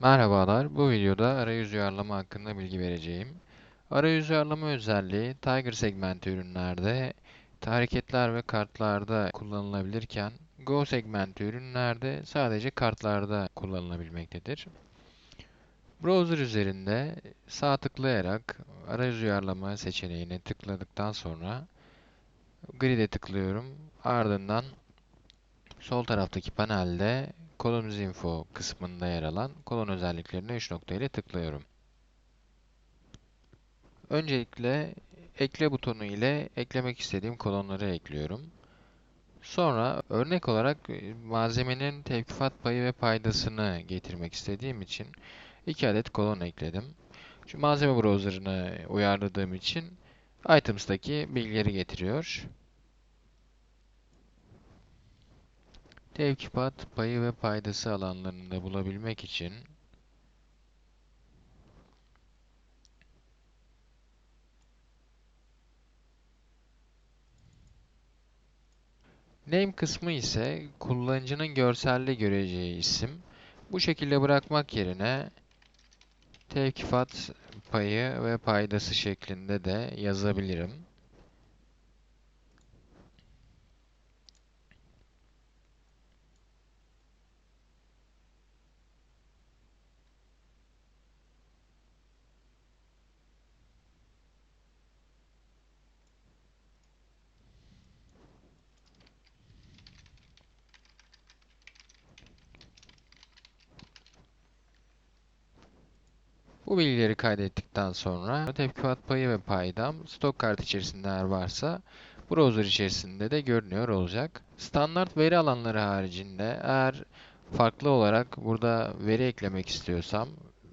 Merhabalar, bu videoda arayüz uyarlama hakkında bilgi vereceğim. Arayüz uyarlama özelliği Tiger segmenti ürünlerde hareketler ve kartlarda kullanılabilirken Go segmenti ürünlerde sadece kartlarda kullanılabilmektedir. Browser üzerinde sağ tıklayarak arayüz uyarlama seçeneğine tıkladıktan sonra Grid'e tıklıyorum. Ardından sol taraftaki panelde Columns Info kısmında yer alan kolon özelliklerine 3 nokta ile tıklıyorum. Öncelikle ekle butonu ile eklemek istediğim kolonları ekliyorum. Sonra örnek olarak e, malzemenin tevkifat payı ve paydasını getirmek istediğim için 2 adet kolon ekledim. Şu malzeme browser'ını uyarladığım için items'taki bilgileri getiriyor. Tevkifat payı ve paydası alanlarında bulabilmek için Name kısmı ise kullanıcının görselde göreceği isim. Bu şekilde bırakmak yerine tevkifat payı ve paydası şeklinde de yazabilirim. Bu bilgileri kaydettikten sonra tevkifat payı ve paydam stok kart içerisinde eğer varsa browser içerisinde de görünüyor olacak. Standart veri alanları haricinde eğer farklı olarak burada veri eklemek istiyorsam,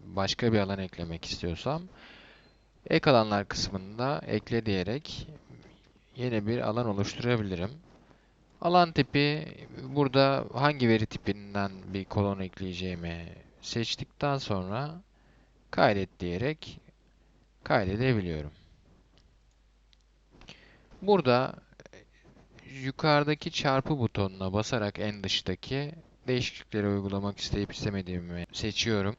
başka bir alan eklemek istiyorsam ek alanlar kısmında ekle diyerek yeni bir alan oluşturabilirim. Alan tipi burada hangi veri tipinden bir kolon ekleyeceğimi seçtikten sonra kaydet diyerek kaydedebiliyorum. Burada yukarıdaki çarpı butonuna basarak en dıştaki değişiklikleri uygulamak isteyip istemediğimi seçiyorum.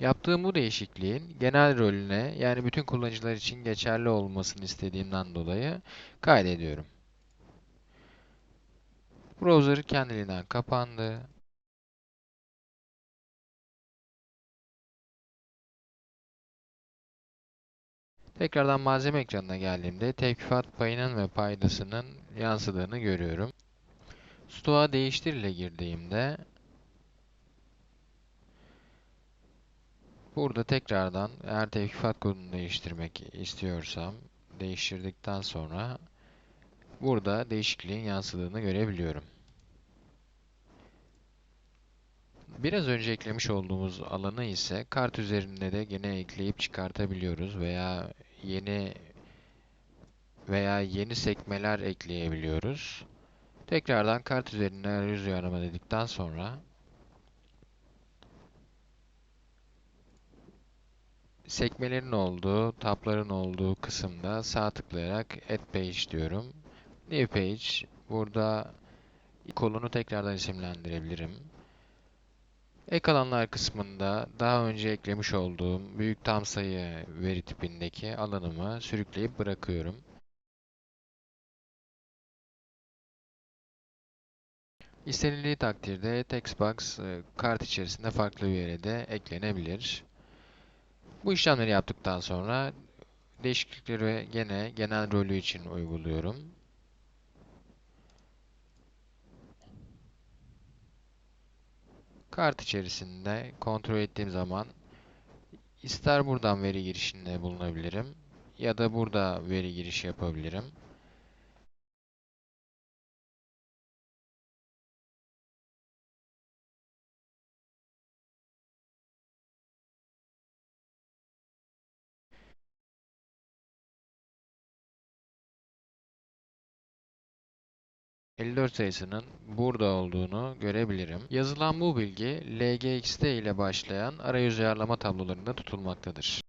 Yaptığım bu değişikliğin genel rolüne yani bütün kullanıcılar için geçerli olmasını istediğimden dolayı kaydediyorum. Browser kendiliğinden kapandı. Tekrardan malzeme ekranına geldiğimde tevkifat payının ve paydasının yansıdığını görüyorum. Stoğa değiştir ile girdiğimde burada tekrardan eğer tevkifat kodunu değiştirmek istiyorsam değiştirdikten sonra burada değişikliğin yansıdığını görebiliyorum. Biraz önce eklemiş olduğumuz alanı ise kart üzerinde de gene ekleyip çıkartabiliyoruz veya yeni veya yeni sekmeler ekleyebiliyoruz. Tekrardan kart üzerine arayüz uyarlama dedikten sonra sekmelerin olduğu, tabların olduğu kısımda sağ tıklayarak Add Page diyorum. New Page. Burada kolonu tekrardan isimlendirebilirim. Ek alanlar kısmında daha önce eklemiş olduğum büyük tam sayı veri tipindeki alanımı sürükleyip bırakıyorum. İstenildiği takdirde textbox e, kart içerisinde farklı bir yere de eklenebilir. Bu işlemleri yaptıktan sonra değişiklikleri gene genel rolü için uyguluyorum. Kart içerisinde kontrol ettiğim zaman ister buradan veri girişinde bulunabilirim ya da burada veri girişi yapabilirim. ...54 sayısının burada olduğunu görebilirim. Yazılan bu bilgi LGXT ile başlayan arayüz ayarlama tablolarında tutulmaktadır.